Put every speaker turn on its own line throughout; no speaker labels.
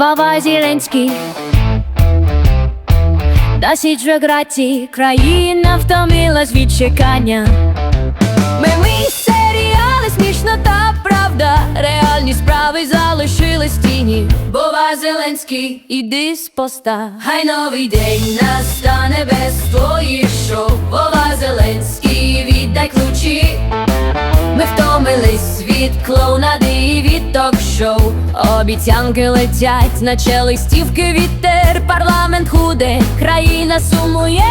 Вова Зеленський Досить вже граті, країна втомилась від чекання. Меми, серіали, смішно та правда, реальні справи залишились тіні. Вова Зеленський, іди з поста, хай новий день настане без твоїх шоу. Вова Зеленський, Обіцянки летять, наче листівки вітер. Парламент худе, країна сумує.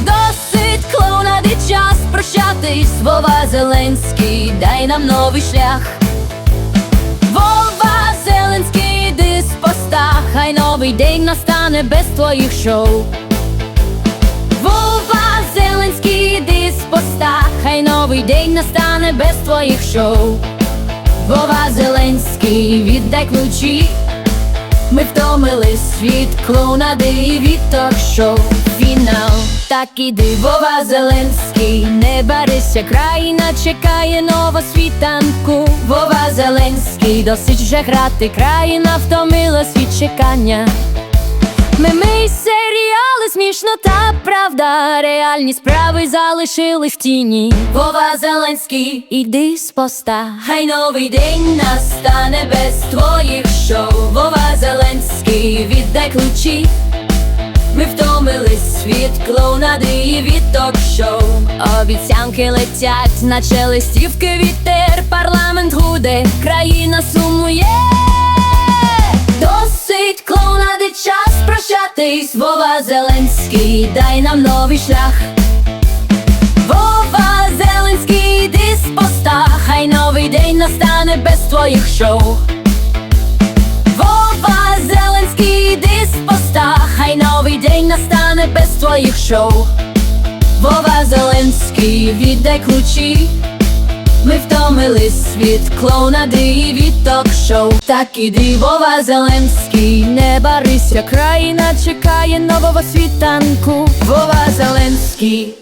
Досить клоунади, час прощатись. Вова Зеленський, дай нам новий шлях. Вова Зеленський, іди з поста. Хай новий день настане без твоїх шоу. Вова Зеленський, іди з поста, хай новий день настане без твоїх шоу. Вова Зеленський, віддай ключі. Ми втомились від клоунади і від ток-шоу Фінал, так іди, Вова Зеленський, не барися, країна чекає нового світанку. Вова Зеленський, досить вже грати, країна втомилась від чекання. Меми й серіали, смішно правда, реальні справи залишились в тіні. Вова Зеленський, іди з поста, хай новий день настане без твоїх шоу. Вова Зеленський, віддай ключі. Ми втомились від клоунади і від ток-шоу Обіцянки летять, наче листівки вітер Парламент гуде, прощатись Вова Зеленський, дай нам новий шлях. Вова Зеленський, іди з поста Хай новий день настане без твоїх шоу. Вова Зеленський, іди з поста Хай новий день настане без твоїх шоу. Вова Зеленський, віддай ключі. Ми втомились від клоунади і від ток-шоу. Так іди, Вова Зеленський, не барися, країна чекає нового світанку. Вова Зеленський